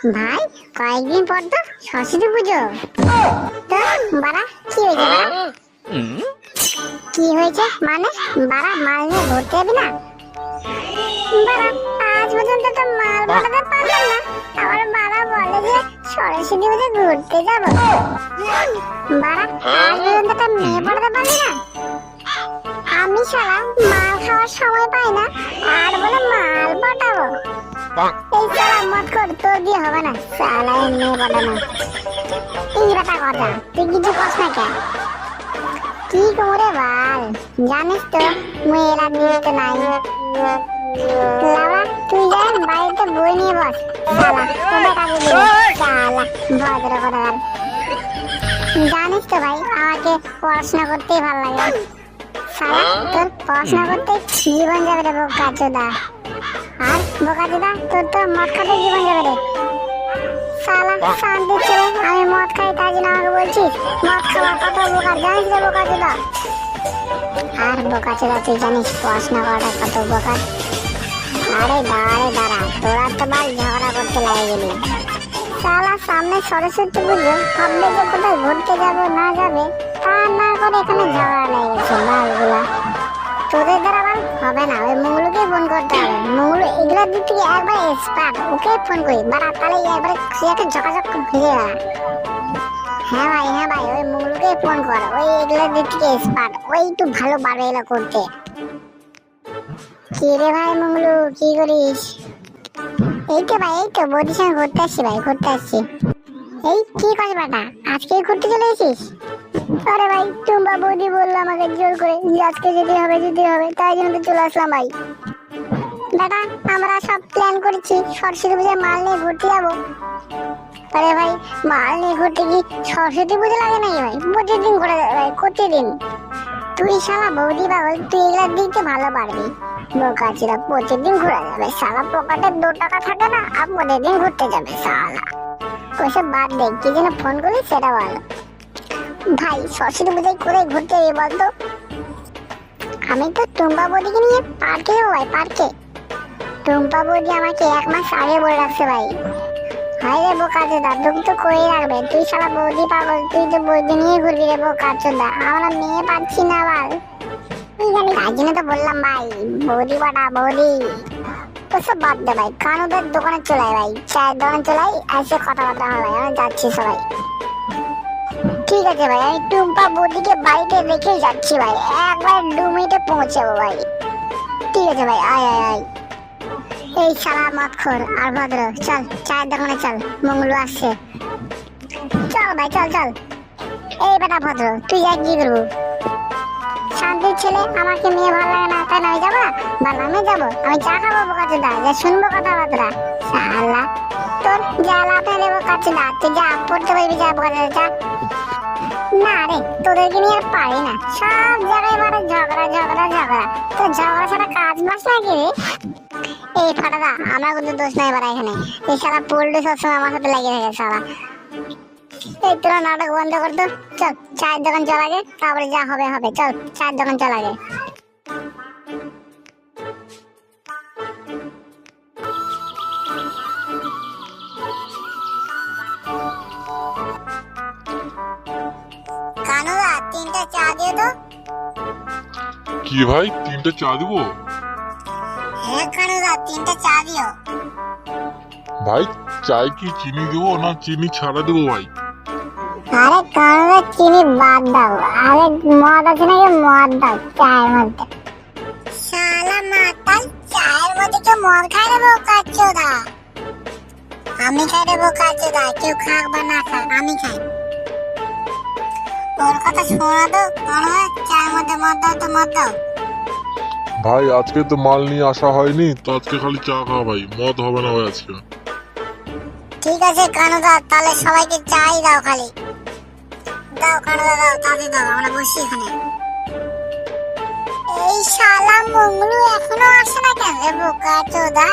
ভাই, কয়েকদিন পর তো সরস্বতী পুজো। বাড়া, কি হয়েছে কি হয়েছে? মানে বাড়া, মাল নিয়ে ঘুরতে যাবি না? তো মাল না। বলে যে সরস্বতী পুজো ঘুরতে বাড়া পর্যন্ত তো মেয়ে না? আমি সারা মাল খাওয়ার সময় পাই না। আর বলে মাল পাঠাবো। জানিস তো ভাই আমাকে পড়াশোনা করতেই ভালো লাগে। তোর পড়াশোনা করতে জীবন যাবে রে আর বোকা চোদা তোর তো মদ খাতে জীবন যাবে রে। সালা শান্তি ছেলে আমি মদ খাই তাই জন্য আমাকে বলছিস মদ খাওয়া কত বোকা জানিস রে বোকা চোদা আর বোকা চোদা তুই জানিস পড়াশোনা করাটা কত বোকা? আরে দাঁড়া দাঁড়া তোরা তো বাল ঝগড়া করতে লাগে গেলি সালা সামনে সরস্বতী পুজো ভাববে যে কোথায় ঘুরতে যাবে না যাবে তা না করে এখানে ঝগড়া লেগে গেছে বালগুলা তোদের দ্বারা বাল হবে না, ওই মঙ্গলুকে ফোন করতে হবে। মঙ্গলু এগুলোর দিক থেকে একবার এক্সপার্ট ওকে ফোন করি। বাড়া, তাহলে একবারে একটা ঝকাঝক ভিজে হ্যাঁ ভাই হ্যাঁ ভাই, ওই মঙ্গলুকে ফোন কর। ওই এগুলোর দিক থেকে এক্সপার্ট ওই একটু ভালো পারবে এগুলো করতে। কি রে ভাই মঙ্গলু কি করিস? এই তো ভাই, এই তো, বৌদির সঙ্গে ঘুরতে আসছি ভাই, ঘুরতে আসছি। এই কি করিস বেটা? আজকে ঘুরতে চলে এসেছিস? আরে ভাই টুম্বা বৌদি বলল আমাকে জোর করে, যে আজকে যেতে হবে যেতে হবে, তাই জন্য তো চলে আসলাম ভাই। দাদা আমরা সব প্ল্যান করেছি, সরস্বতী পূজায় মাল নিয়ে ঘুরতে যাব। আরে ভাই, মাল নিয়ে ঘুরতে কি সরস্বতী পুজো লাগে নাকি ভাই? প্রতিদিন ঘুরে যাবে ভাই, প্রতিদিন। তুই শালা বৌদি পাগল, তুই এগুলোর দিকতে ভালো পারবি বোকা ছিল, প্রতিদিন ঘুরে যাবে। শালা পকেটে দু টাকা থাকে না, আর প্রতিদিন ঘুরতে যাবে, শালা। ওসব বাদ দে, কি যেন ফোন করলি সেটা বল। ভাই সরস্বতী পুজোয় কোথায় ঘুরতে যাবি বলতো? আমি তো টুম্পা বৌদিকে নিয়ে পার্কে যাব ভাই, পার্কে। টুম্পা বৌদি আমাকে এক মাস আগে বলে রাখছে ভাই। হাই রে বোকা চোদা তোকে তো করে রাখবে। তুই শালা বৌদি পাগল, তুই তো বৌদি নিয়ে ঘুরবি রে বোকা চোদা। আমরা মেয়ে পাচ্ছি না আবার। তাই জন্য তো বললাম ভাই, বৌদি বাটা বৌদি। ওসব বাদ দে ভাই, কানুদের দোকানে চলে ভাই, চায়ের দোকানে চলে আয় কথাবার্তা হয় ভাই, আমি যাচ্ছি সবাই। ঠিক আছে ভাই আমি টুম্পা বৌদিকে বাড়িতে রেখেই যাচ্ছি ভাই। একবার দু মিনিটে পৌঁছাবো ভাই। ঠিক আছে ভাই, আয় আয় আয়। এই শালা মত খোর আর ভদ্র, চল, চায়ের দোকানে চল মঙ্গলু আসছে। চল ভাই, চল চল। এই বেটা ভদ্র, তুই এক কি করব? শান্তির ছেলে, আমাকে মেয়ে ভালো লাগে না, তাই নয় যাব? বা আমি যাব? আমি চা খাব বোকাচুদা, যে শুনব কথাবার্তা। শালা। তোর তুই যা, পড়তে পারবি যা বোকাচুদা যা। না রে, তোদেরকে নিয়ে আর পারি না। সব জায়গায় মানে ঝগড়া ঝগড়া ঝগড়া। তো ঝগড়া ছাড়া কাজ নাকি রে? এই ফাটাদা আমার কিন্তু দোষ নাই এখানে। এই সারা সবসময় আমার সাথে লাগিয়ে থাকে সারা এই নাটক বন্ধ কর তো। চল, চায়ের দোকান চল তারপরে যা হবে হবে। চল, চায়ের দোকান চল আগে। কি ভাই? তিনটে চা দিব? হ্যাঁ কানুদা তিনটা চা দিও। ভাই চায় কি চিনি দেবো না চিনি ছাড়া দেবো ভাই? আরে কানুদা চিনি বাদ দাও। আরে মদ আছে নাকি? মদ দাও চায়ের মধ্যে। শালা মাতাল চায়ের মধ্যে কেউ মদ খায় রে বোকাচ্চোদা আমি খাই রে বোকাচ্চোদা কেউ খাক বা না খাক আমি খাই। ওর কথা শোনা তো কানুদা চায়ের মধ্যে মদ দাও তো মদ দাও। ভাই, আজকে তো মাল নিয়ে আসা হয়নি, তো আজকে খালি চা খাওয়া ভাই, মদ হবে না ভাই আজকে। ঠিক আছে, কানুদা, তাহলে সবাইকে চাই দাও খালি। দাও কানুদা, দাও, তাতে দাও, আমরা বসি এখানে। এই শালা মঙ্গলু এখনও আসে না কেন রে বোকা চোদা?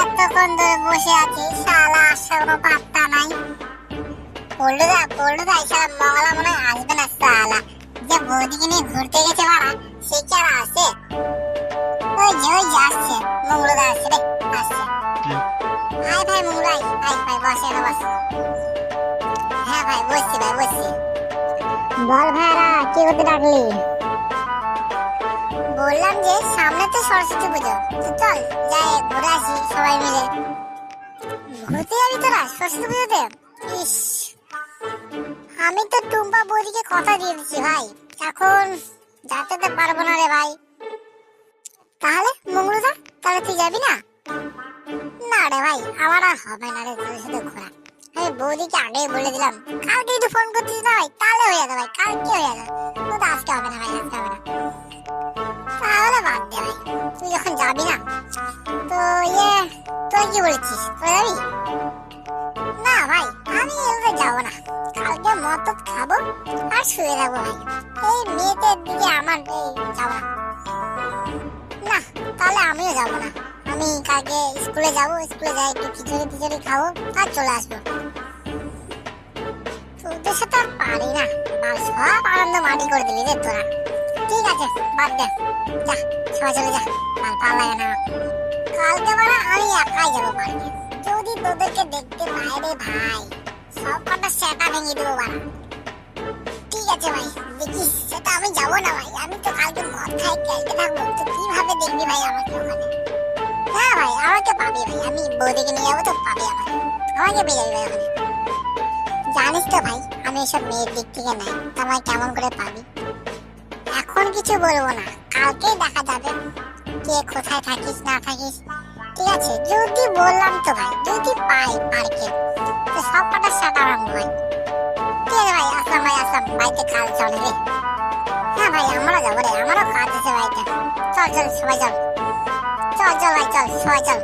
এতক্ষণ ধরে বসে আছে, শালা আসার কোনো পাত্তা নাই। পল্টুদা পল্টুদা এই শালা মঙ্গলা মনে হয় আসবে না, শালা। যে বৌদিকে নিয়ে ঘুরতে গেছে হ্যাঁ বল ভাইরা কি ডাকলি? বললাম যে, সামনে তো সরস্বতী পুজো। তো চল, যাই ঘুরে আসি সবাই মিলে। ঘুরতে যাবি তোরা, সরস্বতী পুজোতে? আমি তো টুম্পা বৌদিকে কথা দিয়ে দিচ্ছি ভাই। এখন যেতে তো পারব না রে ভাই। তাহলে মঙ্গলদা তাহলে তুই যাবি না? না রে ভাই, আমার আর হবে না রে তোর সাথে ঘোরা। আমি বৌদিকে আগেই বলে দিলাম, কালকে একটু ফোন করছিস না ভাই? তাহলে হয়ে যাবে ভাই, কালকে হয়ে যাবে তো আজকে হবে না ভাই, আজকে হবে না। তাহলে বাদ দে ভাই, তুই যখন যাবি না, তো ইয়ে তুই কি বলেছিস? তুই যাবি? না ভাই, আমি এভাবে যাব না। কালকে টদ খাব আর শুয়ে থাকব ভাই। এই মেয়েদের দিকে আমার এই যাব না, তাহলে আমিও যাব না। আমি কালকে স্কুলে যাব, স্কুলে যাই একটু খিচুড়ি টিচুড়ি খাব আর চলে আসব। তোদের সাথে পারি না। বাল সব আনন্দ মাটি করে দিলি রে তোরা। ঠিক আছে, বাদ দে। যা, সবাই চলে যা। আর ভালো লাগে না। কালকে মানে আমি একাই যাব পার্কে যদি তোদেরকে দেখতে পাই রে ভাই, সব কটা সেটা ভেঙে দেবো বাড়া। ঠিক আছে ভাই, দেখিস, সেটা আমি যাব না ভাই। আমি তো কালকে মদ খাই খেলতে থাকব। তো কীভাবে দেখবি ভাই আমাকে ওখানে? না ভাই, আমাকে পাবি ভাই। আমি বৌদিকে নিয়ে যাব, তো পাবি আমাকে। আমাকে পেয়ে যাবি ভাই ওখানে। জানিস তো ভাই, আমি এসব মেয়ের দিক থেকে নাই, তোমায় কেমন করে পাবি? এখন কিছু বলব না, কালকেই দেখা যাবে কে কোথায় থাকিস, না থাকিস। ঠিক আছে, যদি বললাম তো ভাই, যদি পাই পার্কে, তো সব কটা সাটা আরম্ভ হয়। ঠিক আছে ভাই, আসলাম ভাই, আসলাম। বাড়িতে কাজ চলে রে। হ্যাঁ ভাই আমরা যাব রে, আমারও কাজ আছে বাড়িতে। চল চল, সবাই চল। চল চল ভাই, চল, সবাই চল।